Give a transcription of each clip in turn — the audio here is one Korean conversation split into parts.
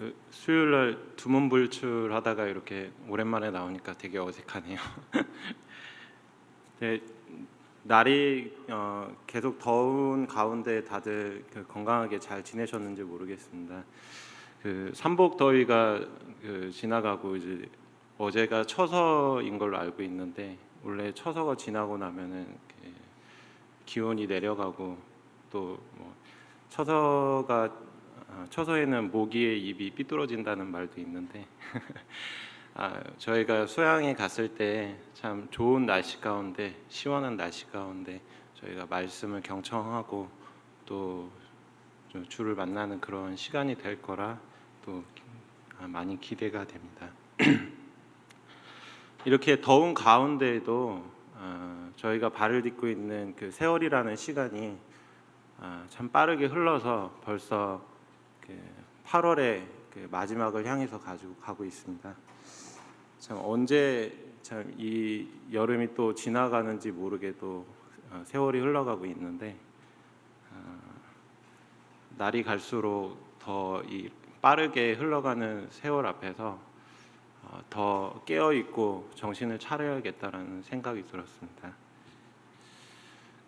그 수요일 날 두문불출하다가 이렇게 오랜만에 나오니까 되게 어색하네요. 네, 날이 어, 계속 더운 가운데 다들 그 건강하게 잘 지내셨는지 모르겠습니다. 그 삼복 더위가 그 지나가고 이제 어제가 처서인 걸로 알고 있는데 원래 처서가 지나고 나면은 기온이 내려가고 또뭐 처서가 아, 처서에는 모기의 입이 삐뚤어진다는 말도 있는데 아, 저희가 수양에 갔을 때 참 좋은 날씨 가운데 시원한 날씨 가운데 저희가 말씀을 경청하고 또좀 주를 만나는 그런 시간이 될 거라 또 아, 많이 기대가 됩니다. 이렇게 더운 가운데에도 아, 저희가 발을 딛고 있는 그 세월이라는 시간이 아, 참 빠르게 흘러서 벌써 그 8월의 그 마지막을 향해서 가지고 가고 있습니다. 참 언제 참 이 여름이 또 지나가는지 모르게도 어, 세월이 흘러가고 있는데 어, 날이 갈수록 더이 빠르게 흘러가는 세월 앞에서 어, 더 깨어 있고 정신을 차려야겠다라는 생각이 들었습니다.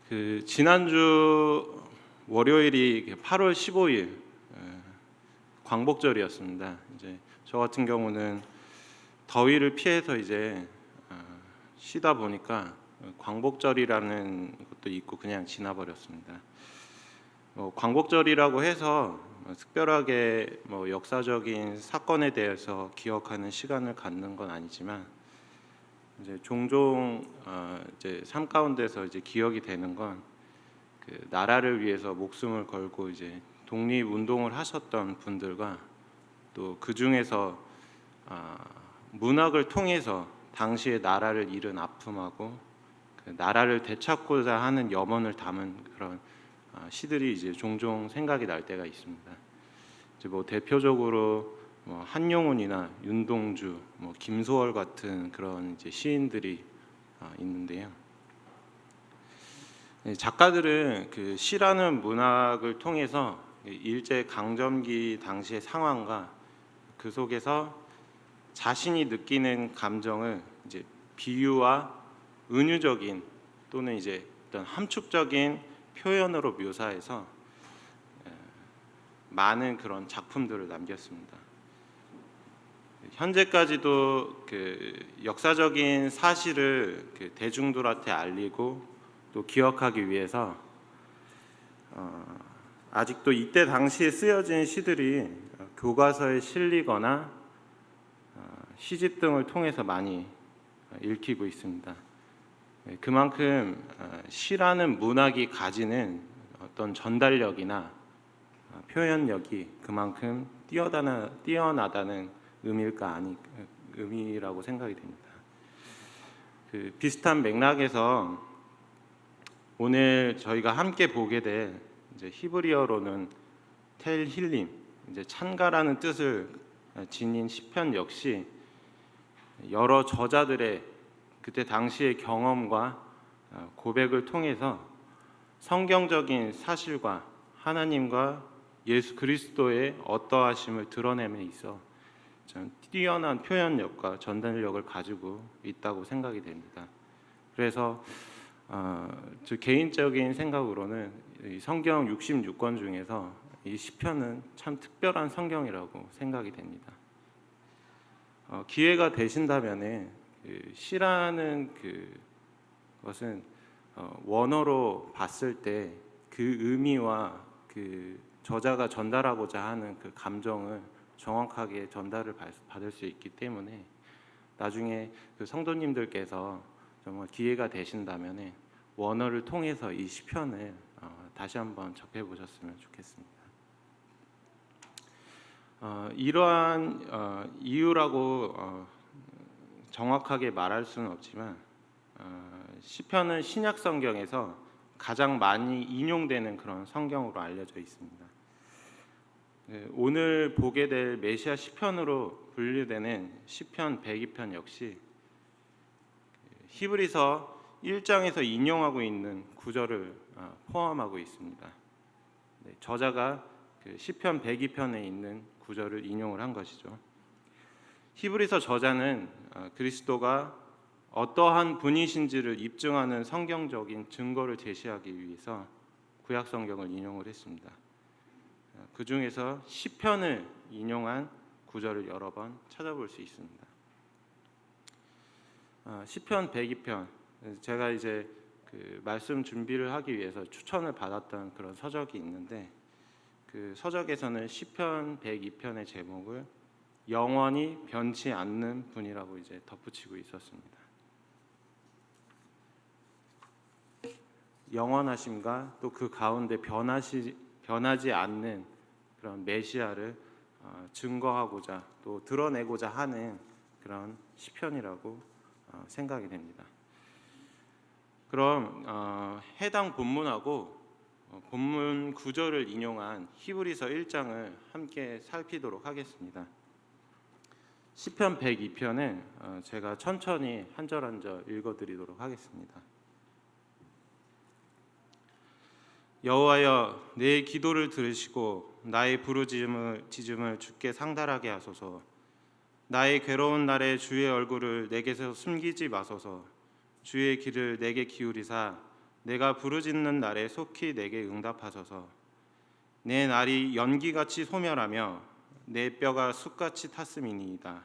그 지난주 월요일이 8월 15일 광복절이었습니다. 이제 저 같은 경우는 더위를 피해서 이제 어, 쉬다 보니까 광복절이라는 것도 있고 그냥 지나버렸습니다. 뭐 광복절이라고 해서 특별하게 뭐 역사적인 사건에 대해서 기억하는 시간을 갖는 건 아니지만 이제 종종 어, 이제 삶 가운데서 이제 기억이 되는 건 그 나라를 위해서 목숨을 걸고 이제 독립 운동을 하셨던 분들과 또 그 중에서 아, 문학을 통해서 당시의 나라를 잃은 아픔하고 그 나라를 되찾고자 하는 염원을 담은 그런 아, 시들이 이제 종종 생각이 날 때가 있습니다. 이제 뭐 대표적으로 뭐 한용운이나 윤동주, 뭐 김소월 같은 그런 이제 시인들이 아, 있는데요. 네, 작가들은 그 시라는 문학을 통해서 일제 강점기 당시의 상황과 그 속에서 자신이 느끼는 감정을 이제 비유와 은유적인 또는 이제 어떤 함축적인 표현으로 묘사해서 에, 많은 그런 작품들을 남겼습니다. 현재까지도 그 역사적인 사실을 그 대중들한테 알리고 또 기억하기 위해서 어, 아직도 이때 당시에 쓰여진 시들이 교과서에 실리거나 어, 시집 등을 통해서 많이 읽히고 있습니다. 네, 그만큼 어, 시라는 문학이 가지는 어떤 전달력이나 어, 표현력이 그만큼 뛰어나다, 뛰어나다는 의미일까 아니 의미라고 생각이 됩니다. 그 비슷한 맥락에서 오늘 저희가 함께 보게 될 이제 히브리어로는 텔 힐림 이제 찬가라는 뜻을 지닌 시편 역시 여러 저자들의 그때 당시의 경험과 어, 고백을 통해서 성경적인 사실과 하나님과 예수 그리스도의 어떠하심을 드러냄에 있어 참 뛰어난 표현력과 전달력을 가지고 있다고 생각이 됩니다. 그래서 어, 저 개인적인 생각으로는 이 성경 66권 중에서 이 시편은 참 특별한 성경이라고 생각이 됩니다. 어, 기회가 되신다면은 그 시라는 그 것은 어, 원어로 봤을 때 그 의미와 그 저자가 전달하고자 하는 그 감정을 정확하게 전달을 받- 받을 수 있기 때문에 나중에 그 성도님들께서 정말 기회가 되신다면 원어를 통해서 이 시편을 어, 다시 한번 접해 보셨으면 좋겠습니다. 어, 이러한 어, 이유라고 어, 정확하게 말할 수는 없지만 어, 시편은 신약 성경에서 가장 많이 인용되는 그런 성경으로 알려져 있습니다. 네, 오늘 보게 될 메시아 시편으로 분류되는 시편 102편 역시 히브리서 1장에서 인용하고 있는 구절을 어, 포함하고 있습니다. 네, 저자가 그 시편 102편에 있는 구절을 인용을 한 것이죠. 히브리서 저자는 어, 그리스도가 어떠한 분이신지를 입증하는 성경적인 증거를 제시하기 위해서 구약 성경을 인용을 했습니다. 어, 그 중에서 시편을 인용한 구절을 여러 번 찾아볼 수 있습니다. 어, 시편 102편 제가 이제 그 말씀 준비를 하기 위해서 추천을 받았던 그런 서적이 있는데 그 서적에서는 시편 102편의 제목을 영원히 변치 않는 분이라고 이제 덧붙이고 있었습니다. 영원하심과 또 그 가운데 변하시 변하지 않는 그런 메시아를 어, 증거하고자 또 드러내고자 하는 그런 시편이라고 어, 생각이 됩니다. 그럼 어, 해당 본문하고 어, 본문 구절을 인용한 히브리서 1장을 함께 살피도록 하겠습니다. 시편 102편은 어, 제가 천천히 한 절 한 절 읽어 드리도록 하겠습니다. 여호와여 내 기도를 들으시고 나의 부르짖음을 지즘을 주께 상달하게 하소서 나의 괴로운 날에 주의 얼굴을 내게서 숨기지 마소서 주의 길을 내게 기울이사 내가 부르짖는 날에 속히 내게 응답하소서 내 날이 연기같이 소멸하며 내 뼈가 숯같이 탔음이니이다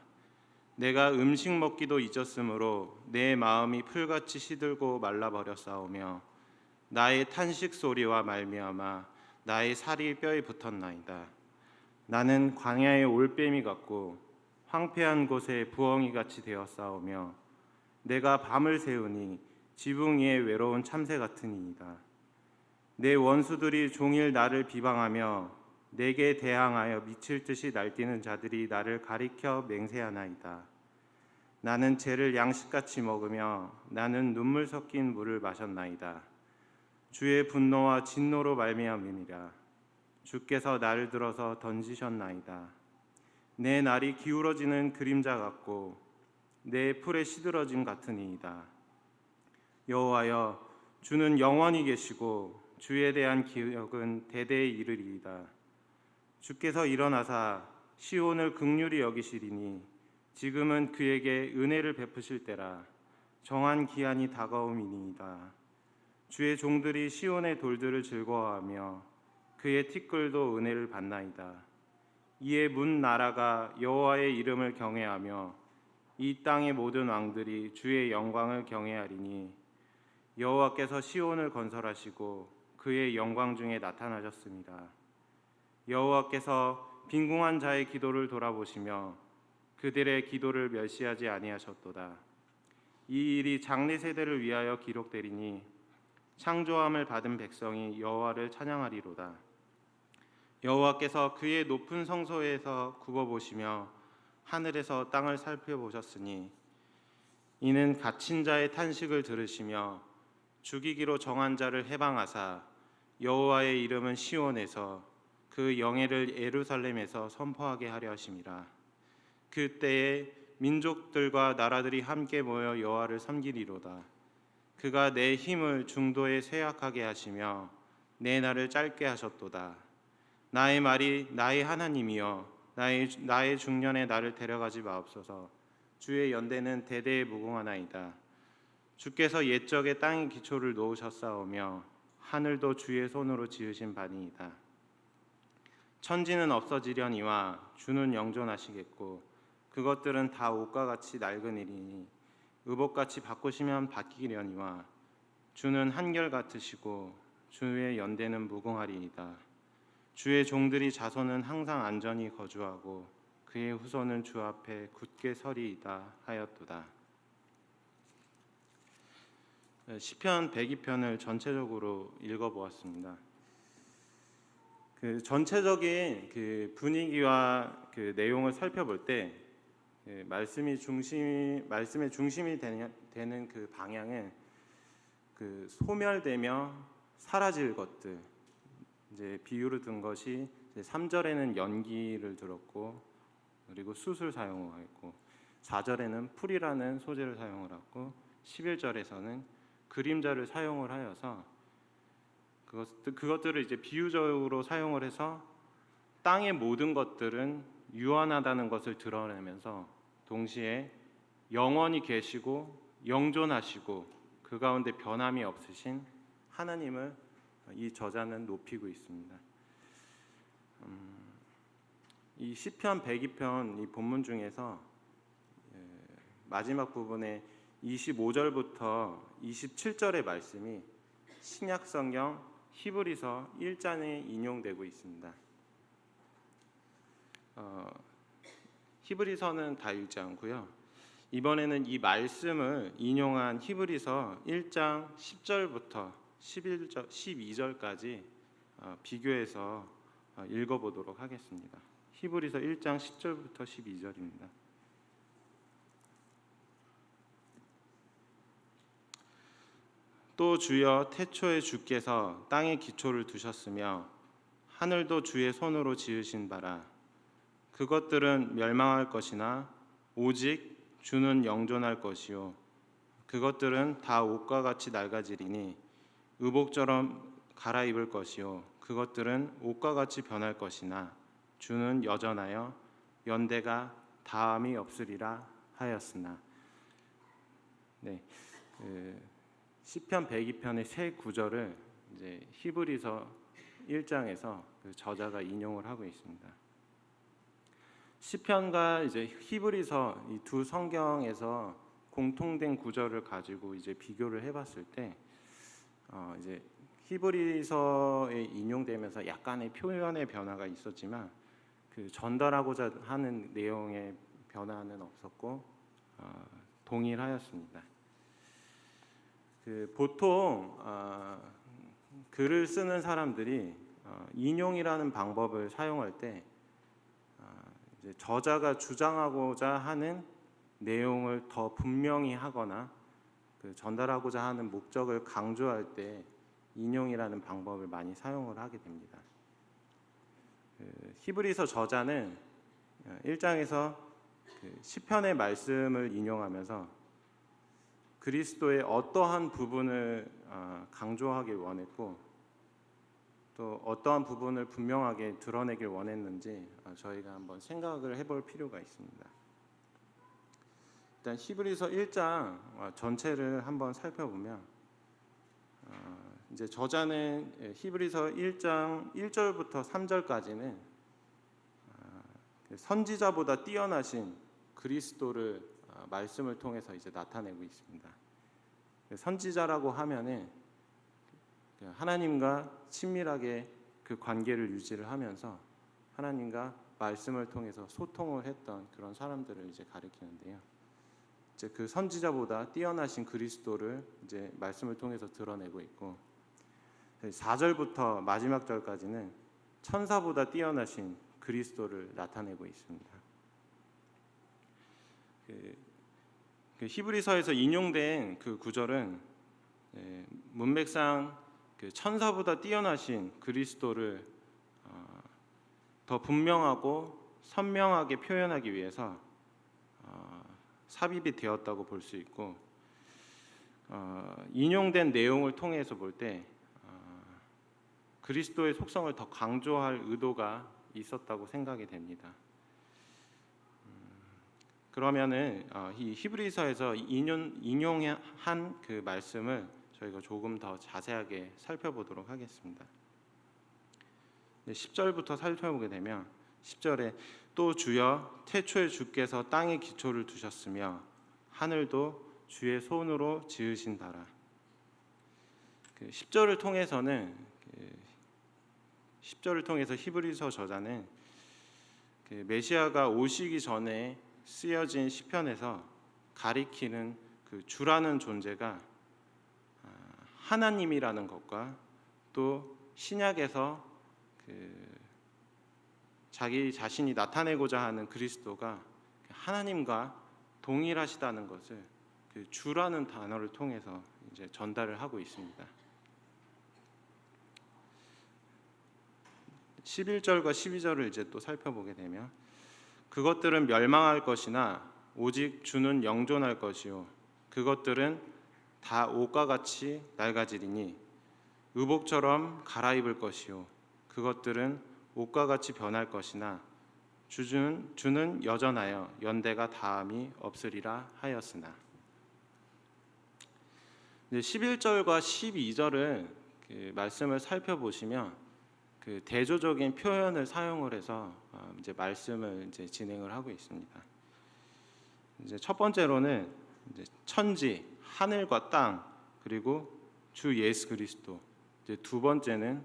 내가 음식 먹기도 잊었으므로 내 마음이 풀같이 시들고 말라버렸사오며 나의 탄식 소리와 말미암아 나의 살이 뼈에 붙었나이다. 나는 광야의 올빼미 같고 황폐한 곳에 부엉이 같이 되었사오며 내가 밤을 새우니 지붕 위에 외로운 참새 같으니이다. 내 원수들이 종일 나를 비방하며 내게 대항하여 미칠 듯이 날뛰는 자들이 나를 가리켜 맹세하나이다. 나는 죄를 양식같이 먹으며 나는 눈물 섞인 물을 마셨나이다. 주의 분노와 진노로 말미암음이라 주께서 나를 들어서 던지셨나이다 내 날이 기울어지는 그림자 같고 내 풀에 시들어짐 같으니이다. 여호와여 주는 영원히 계시고 주에 대한 기억은 대대에 이르리이다. 주께서 일어나사 시온을 극률히 여기시리니 지금은 그에게 은혜를 베푸실 때라 정한 기한이 다가옴이니이다. 주의 종들이 시온의 돌들을 즐거워하며 그의 티끌도 은혜를 받나이다. 이에 문 나라가 여호와의 이름을 경외하며 이 땅의 모든 왕들이 주의 영광을 경외하리니 여호와께서 시온을 건설하시고 그의 영광 중에 나타나셨습니다. 여호와께서 빈궁한 자의 기도를 돌아보시며 그들의 기도를 멸시하지 아니하셨도다. 이 일이 장래 세대를 위하여 기록되리니 창조함을 받은 백성이 여호와를 찬양하리로다. 여호와께서 그의 높은 성소에서 굽어 보시며 하늘에서 땅을 살펴보셨으니 이는 갇힌 자의 탄식을 들으시며 죽이기로 정한 자를 해방하사 여호와의 이름은 시온에서 그 영예를 예루살렘에서 선포하게 하려 하심이라 그때에 민족들과 나라들이 함께 모여 여호와를 섬기리로다. 그가 내 힘을 중도에 쇠약하게 하시며 내 날을 짧게 하셨도다. 나의 말이 나의 하나님이여 나의 나의 중년에 나를 데려가지 마옵소서. 주의 연대는 대대에 무궁하나이다. 주께서 옛적에 땅의 기초를 놓으셨사오며 하늘도 주의 손으로 지으신 바니이다. 천지는 없어지려니와 주는 영존하시겠고 그것들은 다 옷과 같이 낡으니니 의복같이 바꾸시면 바뀌려니와 주는 한결 같으시고 주의 연대는 무궁하리이다. 주의 종들이 자손은 항상 안전히 거주하고 그의 후손은 주 앞에 굳게 서리이다 하였도다. 네, 시편 102편을 전체적으로 읽어 보았습니다. 그 전체적인 그 분위기와 그 내용을 살펴볼 때 예, 말씀이 중심 말씀의 중심이 되는, 되는 그 방향은 그 소멸되며 사라질 것들 이제 비유를 든 것이 이제 3절에는 연기를 들었고 그리고 숯을 사용하고 4절에는 풀이라는 소재를 사용을 하고 11절에서는 그림자를 사용을 하여서 그것 그것들을 이제 비유적으로 사용을 해서 땅의 모든 것들은 유한하다는 것을 드러내면서 동시에 영원히 계시고 영존하시고 그 가운데 변함이 없으신 하나님을 이 저자는 높이고 있습니다. 음, 이 시편 102편 이 본문 중에서 예, 마지막 부분에 25절부터 27절의 말씀이 신약 성경 히브리서 1장에 인용되고 있습니다. 어, 히브리서는 다 읽지 않고요. 이번에는 이 말씀을 인용한 히브리서 1장 10절부터 11절, 12절까지 어, 비교해서 어, 읽어보도록 하겠습니다. 히브리서 1장 10절부터 12절입니다. 또 주여 태초에 주께서 땅의 기초를 두셨으며 하늘도 주의 손으로 지으신 바라 그것들은 멸망할 것이나 오직 주는 영존할 것이요 그것들은 다 옷과 같이 낡아지리니 의복처럼 갈아입을 것이요 그것들은 옷과 같이 변할 것이나 주는 여전하여 연대가 다함이 없으리라 하였으나 네. 그 시편 102편의 세 구절을 이제 히브리서 1장에서 그 저자가 인용을 하고 있습니다. 시편과 이제 히브리서 이 두 성경에서 공통된 구절을 가지고 이제 비교를 해봤을 때 어 이제 히브리서에 인용되면서 약간의 표현의 변화가 있었지만 그 전달하고자 하는 내용의 변화는 없었고 어 동일하였습니다. 그 보통 어 글을 쓰는 사람들이 어 인용이라는 방법을 사용할 때 이제 저자가 주장하고자 하는 내용을 더 분명히 하거나 그 전달하고자 하는 목적을 강조할 때 인용이라는 방법을 많이 사용을 하게 됩니다. 그 히브리서 저자는 1장에서 그 시편의 말씀을 인용하면서 그리스도의 어떠한 부분을 어, 강조하길 원했고 또 어떠한 부분을 분명하게 드러내길 원했는지 어, 저희가 한번 생각을 해볼 필요가 있습니다. 일단 히브리서 1장 어, 전체를 한번 살펴보면 어, 이제 저자는 히브리서 1장 1절부터 3절까지는 그 선지자보다 뛰어나신 그리스도를 말씀을 통해서 이제 나타내고 있습니다. 선지자라고 하면은 그 하나님과 친밀하게 그 관계를 유지를 하면서 하나님과 말씀을 통해서 소통을 했던 그런 사람들을 이제 가리키는데요. 이제 그 선지자보다 뛰어나신 그리스도를 이제 말씀을 통해서 드러내고 있고 4절부터 마지막 절까지는 천사보다 뛰어나신 그리스도를 나타내고 있습니다. 그, 그 히브리서에서 인용된 그 구절은 예, 문맥상 그 천사보다 뛰어나신 그리스도를 어, 더 분명하고 선명하게 표현하기 위해서 어, 삽입이 되었다고 볼 수 있고 어, 인용된 내용을 통해서 볼때 그리스도의 속성을 더 강조할 의도가 있었다고 생각이 됩니다. 음, 그러면은 이 히브리서에서 인용, 인용한 그 말씀을 저희가 조금 더 자세하게 살펴보도록 하겠습니다. 10절부터 살펴보게 되면 10절에 또 주여 태초에 주께서 땅에 기초를 두셨으며 하늘도 주의 손으로 지으신 바라. 10절을 그 통해서는 10절을 통해서 히브리서 저자는 그 메시아가 오시기 전에 쓰여진 시편에서 가리키는 그 주라는 존재가 하나님이라는 것과 또 신약에서 그 자기 자신이 나타내고자 하는 그리스도가 하나님과 동일하시다는 것을 그 주라는 단어를 통해서 이제 전달을 하고 있습니다. 11절과 12절을 이제 또 살펴보게 되면 그것들은 멸망할 것이나 오직 주는 영존할 것이요 그것들은 다 옷과 같이 낡아지리니 의복처럼 갈아입을 것이요 그것들은 옷과 같이 변할 것이나 주는 주는 여전하여 연대가 다함이 없으리라 하였으나 이제 11절과 12절을 그 말씀을 살펴보시면 그 대조적인 표현을 사용을 해서 어, 이제 말씀을 이제 진행을 하고 있습니다. 이제 첫 번째로는 이제 천지, 하늘과 땅 그리고 주 예수 그리스도. 이제 두 번째는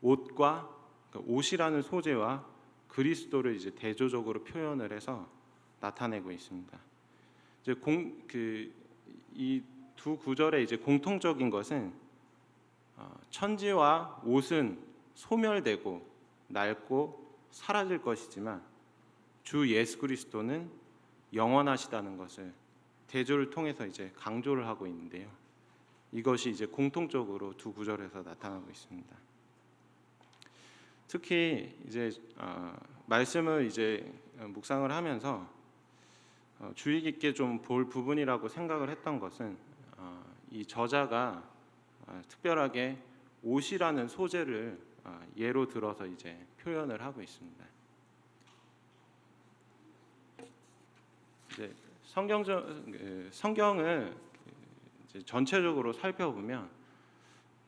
옷과 그러니까 옷이라는 소재와 그리스도를 이제 대조적으로 표현을 해서 나타내고 있습니다. 이제 공 그 이 두 구절의 이제 공통적인 것은 어, 천지와 옷은 소멸되고 낡고 사라질 것이지만 주 예수 그리스도는 영원하시다는 것을 대조를 통해서 이제 강조를 하고 있는데요. 이것이 이제 공통적으로 두 구절에서 나타나고 있습니다. 특히 이제 어, 말씀을 이제 묵상을 하면서 어, 주의 깊게 좀 볼 부분이라고 생각을 했던 것은 어, 이 저자가 어, 특별하게 옷이라는 소재를 어, 예로 들어서 이제 표현을 하고 있습니다. 이제 성경적 그 성경을 전체적으로 살펴보면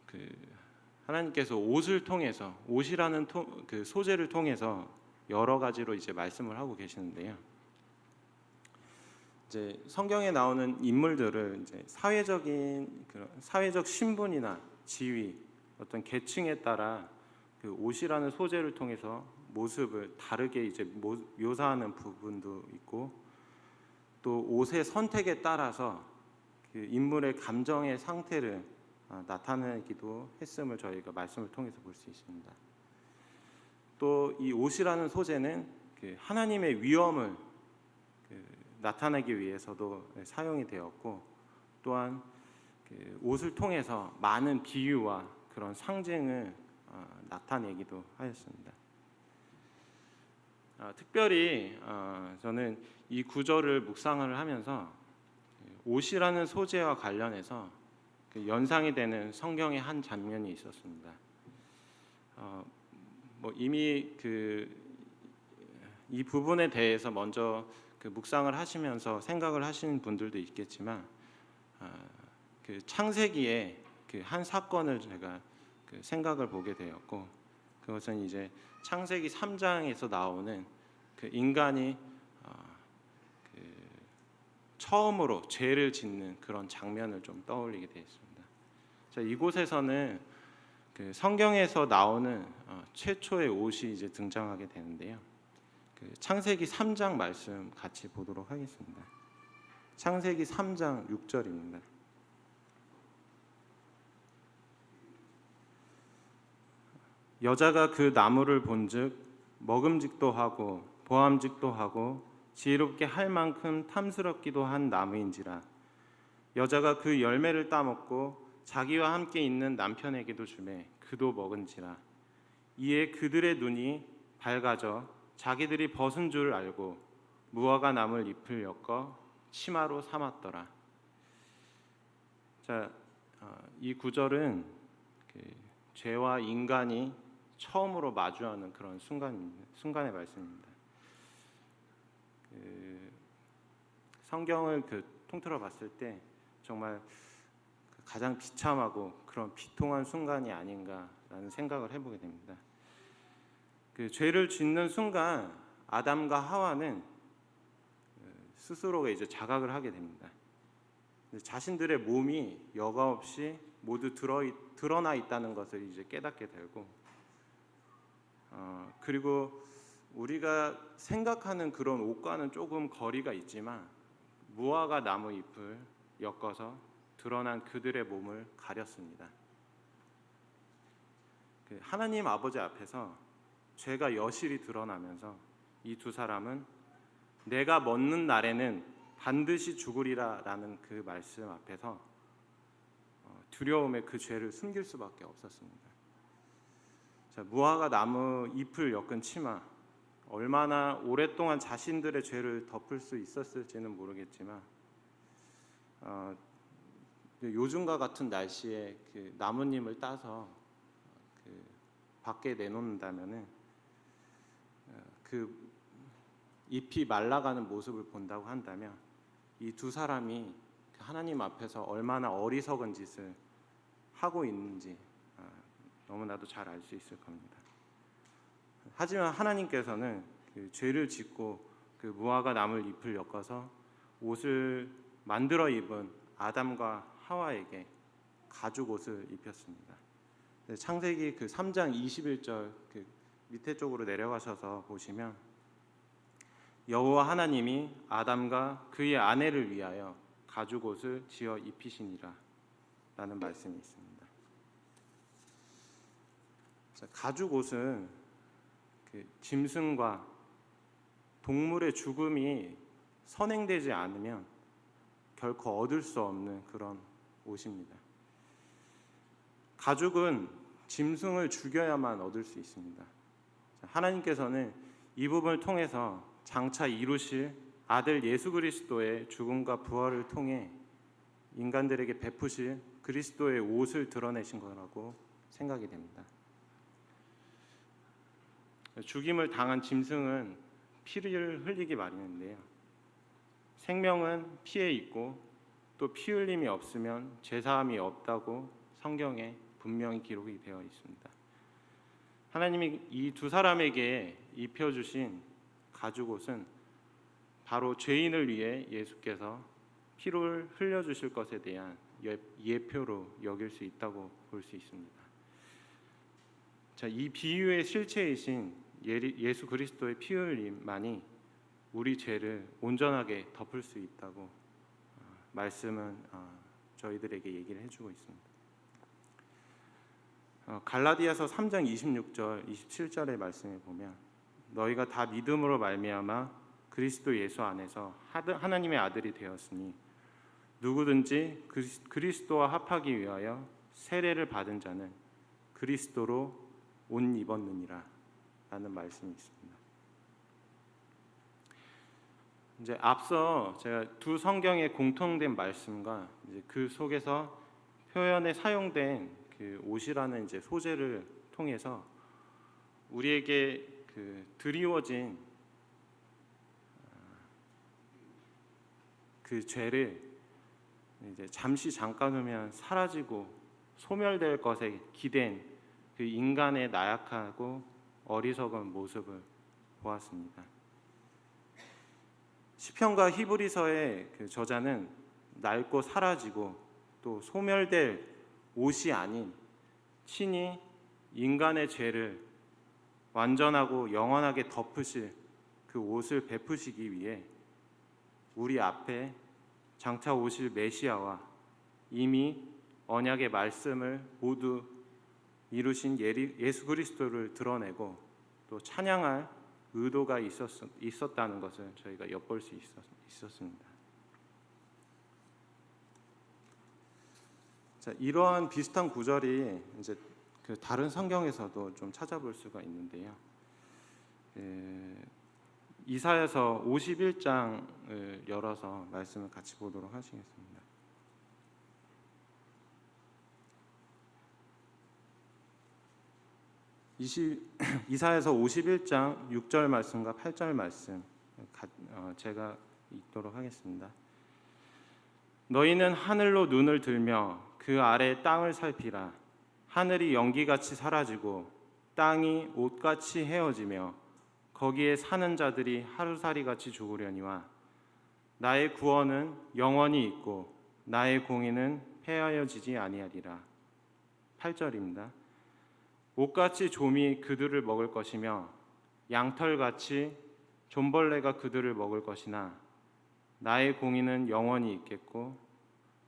그 하나님께서 옷을 통해서 옷이라는 토, 그 소재를 통해서 여러 가지로 이제 말씀을 하고 계시는데요. 이제 성경에 나오는 인물들을 이제 사회적인 그런 사회적 신분이나 지위, 어떤 계층에 따라 그 옷이라는 소재를 통해서 모습을 다르게 이제 모, 묘사하는 부분도 있고 또 옷의 선택에 따라서 그 인물의 감정의 상태를 아, 나타내기도 했음을 저희가 말씀을 통해서 볼 수 있습니다. 또 이 옷이라는 소재는 그 하나님의 위엄을 그 나타내기 위해서도 사용이 되었고 또한 그 옷을 통해서 많은 비유와 그런 상징을 어, 나타내기도 하였습니다. 아, 특별히 어, 저는 이 구절을 묵상을 하면서 옷이라는 소재와 관련해서 그 연상이 되는 성경의 한 장면이 있었습니다. 어, 뭐 이미 그 이 부분에 대해서 먼저 그 묵상을 하시면서 생각을 하시는 분들도 있겠지만 아, 그 창세기에 그 한 사건을 제가 그 생각을 보게 되었고 그것은 이제 창세기 3장에서 나오는 그 인간이 어, 그 처음으로 죄를 짓는 그런 장면을 좀 떠올리게 되었습니다. 자, 이곳에서는 그 성경에서 나오는 어, 최초의 옷이 이제 등장하게 되는데요. 그 창세기 3장 말씀 같이 보도록 하겠습니다. 창세기 3장 6절입니다. 여자가 그 나무를 본즉 먹음직도 하고 보암직도 하고 지혜롭게 할 만큼 탐스럽기도 한 나무인지라 여자가 그 열매를 따먹고 자기와 함께 있는 남편에게도 주매 그도 먹은지라 이에 그들의 눈이 밝아져 자기들이 벗은 줄 알고 무화과 나물 잎을 엮어 치마로 삼았더라. 자, 어, 이 구절은 그 죄와 인간이 처음으로 마주하는 그런 순간입니다. 순간의 말씀입니다. 그 성경을 그 통틀어 봤을 때 정말 그 가장 비참하고 그런 비통한 순간이 아닌가라는 생각을 해보게 됩니다. 그 죄를 짓는 순간 아담과 하와는 그 스스로가 이제 자각을 하게 됩니다. 자신들의 몸이 여과 없이 모두 드러, 드러나 있다는 것을 이제 깨닫게 되고 어, 그리고 우리가 생각하는 그런 옷과는 조금 거리가 있지만 무화과 나무 잎을 엮어서 드러난 그들의 몸을 가렸습니다. 그 하나님 아버지 앞에서 죄가 여실히 드러나면서 이 두 사람은 내가 먹는 날에는 반드시 죽으리라라는 그 말씀 앞에서 어, 두려움에 그 죄를 숨길 수밖에 없었습니다. 자, 무화과 나무 잎을 엮은 치마 얼마나 오랫동안 자신들의 죄를 덮을 수 있었을지는 모르겠지만 어, 요즘과 같은 날씨에 그 나뭇잎을 따서 그 밖에 내놓는다면은 그 잎이 말라가는 모습을 본다고 한다면 이 두 사람이 그 하나님 앞에서 얼마나 어리석은 짓을 하고 있는지 아, 너무나도 잘 알 수 있을 겁니다. 하지만 하나님께서는 그 죄를 짓고 그 무화과 나물 잎을 엮어서 옷을 만들어 입은 아담과 하와에게 가죽 옷을 입혔습니다. 네, 창세기 그 3장 21절 그 밑에 쪽으로 내려가셔서 보시면 여호와 하나님이 아담과 그의 아내를 위하여 가죽 옷을 지어 입히시니라 라는 말씀이 있습니다. 자, 가죽 옷은 그 짐승과 동물의 죽음이 선행되지 않으면 결코 얻을 수 없는 그런 옷입니다. 가죽은 짐승을 죽여야만 얻을 수 있습니다. 자, 하나님께서는 이 부분을 통해서 장차 이루실 아들 예수 그리스도의 죽음과 부활을 통해 인간들에게 베푸실 그리스도의 옷을 드러내신 거라고 생각이 됩니다. 죽임을 당한 짐승은 피를 흘리기 마련인데요. 생명은 피에 있고 또 피 흘림이 없으면 죄사함이 없다고 성경에 분명히 기록이 되어 있습니다. 하나님이 이 두 사람에게 입혀 주신 가죽 옷은 바로 죄인을 위해 예수께서 피를 흘려 주실 것에 대한 예- 예표로 여길 수 있다고 볼 수 있습니다. 자, 이 비유의 실체이신 예수 그리스도의 피 흘림만이 우리 죄를 온전하게 덮을 수 있다고 어, 말씀은 어, 저희들에게 얘기를 해주고 있습니다. 어, 갈라디아서 3장 26절, 27절의 말씀에 보면 너희가 다 믿음으로 말미암아 그리스도 예수 안에서 하나님의 아들이 되었으니 누구든지 그리스- 그리스도와 합하기 위하여 세례를 받은 자는 그리스도로 옷 입었느니라 라는 말씀이 있습니다. 이제 앞서 제가 두 성경의 공통된 말씀과 이제 그 속에서 표현에 사용된 그 옷이라는 이제 소재를 통해서 우리에게 그 드리워진 그 죄를 이제 잠시 잠깐 후면 사라지고 소멸될 것에 기댄 그 인간의 나약하고 어리석은 모습을 보았습니다. 시편과 히브리서의 그 저자는 낡고 사라지고 또 소멸될 옷이 아닌 친히 인간의 죄를 완전하고 영원하게 덮으실 그 옷을 베푸시기 위해 우리 앞에 장차 오실 메시아와 이미 언약의 말씀을 모두 이루신 예수 그리스도를 드러내고 또 찬양할 의도가 있었, 있었다는 것을 저희가 엿볼 수 있었, 있었 습니다. 자, 이러한 비슷한 구절이 이제 그 다른 성경에서도 좀 찾아볼 수가 있는데요. 에, 이사야서 51장을 열어서 말씀을 같이 보도록 하시겠습니다. 이시, 이사야서 51장 6절 말씀과 8절 말씀 가- 어, 제가 읽도록 하겠습니다. 너희는 하늘로 눈을 들며 그 아래 땅을 살피라. 하늘이 연기같이 사라지고 땅이 옷같이 헤어지며 거기에 사는 자들이 하루살이 같이 죽으려니와 나의 구원은 영원히 있고 나의 공의는 폐하여지지 아니하리라. 8절입니다. 옷같이 좀이 그들을 먹을 것이며 양털같이 좀벌레가 그들을 먹을 것이나 나의 공의는 영원히 있겠고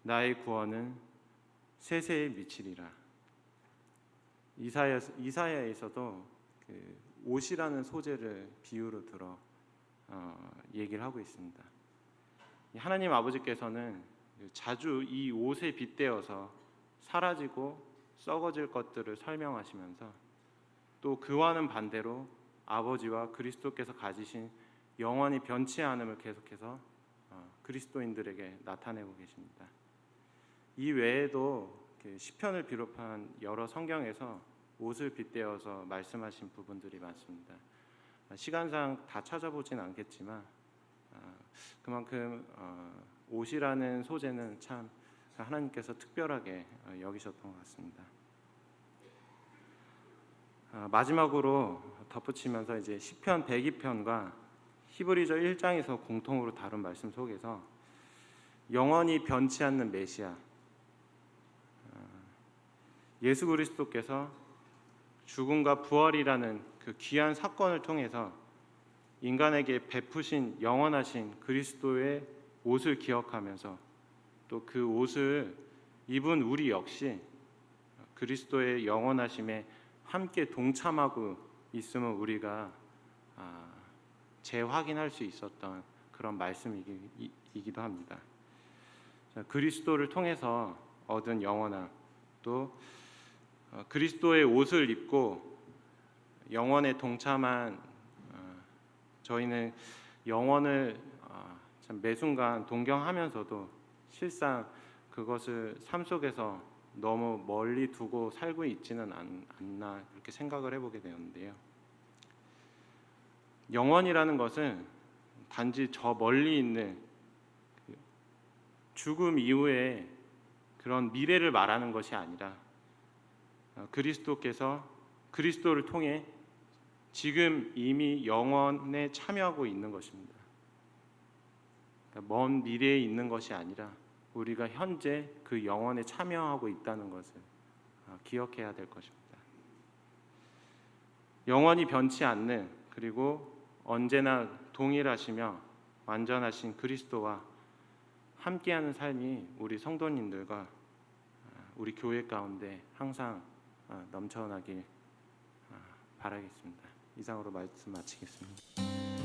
나의 구원은 세세에 미치리라. 이사야 이사야에서도 그 옷이라는 소재를 비유로 들어 어, 얘기를 하고 있습니다. 이 하나님 아버지께서는 자주 이 옷에 빗대어서 사라지고 썩어질 것들을 설명하시면서 또 그와는 반대로 아버지와 그리스도께서 가지신 영원히 변치 않음을 계속해서 어, 그리스도인들에게 나타내고 계십니다. 이 외에도 그 시편을 비롯한 여러 성경에서 옷을 빗대어서 말씀하신 부분들이 많습니다. 시간상 다 찾아보진 않겠지만 아, 그만큼 어, 옷이라는 소재는 참 하나님께서 특별하게 어, 여기셨던 것 같습니다. 아, 마지막으로 덧붙이면서 이제 시편 102편과 히브리서 1장에서 공통으로 다룬 말씀 속에서 영원히 변치 않는 메시아 아, 예수 그리스도께서 죽음과 부활이라는 그 귀한 사건을 통해서 인간에게 베푸신 영원하신 그리스도의 옷을 기억하면서 또 그 옷을 입은 우리 역시 그리스도의 영원하심에 함께 동참하고 있음을 우리가 아, 재확인할 수 있었던 그런 말씀이기도 합니다. 자, 그리스도를 통해서 얻은 영원함 또 어, 그리스도의 옷을 입고 영원에 동참한 어, 저희는 영원을 어, 참 매순간 동경하면서도 실상 그것을 삶 속에서 너무 멀리 두고 살고 있지는 않, 않나 그렇게 생각을 해보게 되었는데요. 영원이라는 것은 단지 저 멀리 있는 그 죽음 이후에 그런 미래를 말하는 것이 아니라 어, 그리스도께서 그리스도를 통해 지금 이미 영원에 참여하고 있는 것입니다. 그러니까 먼 미래에 있는 것이 아니라 우리가 현재 그 영원에 참여하고 있다는 것을 어, 기억해야 될 것입니다. 영원히 변치 않는 그리고 언제나 동일하시며 완전하신 그리스도와 함께하는 삶이 우리 성도님들과 어, 우리 교회 가운데 항상 어, 넘쳐나길 어, 바라겠습니다. 이상으로 말씀 마치겠습니다.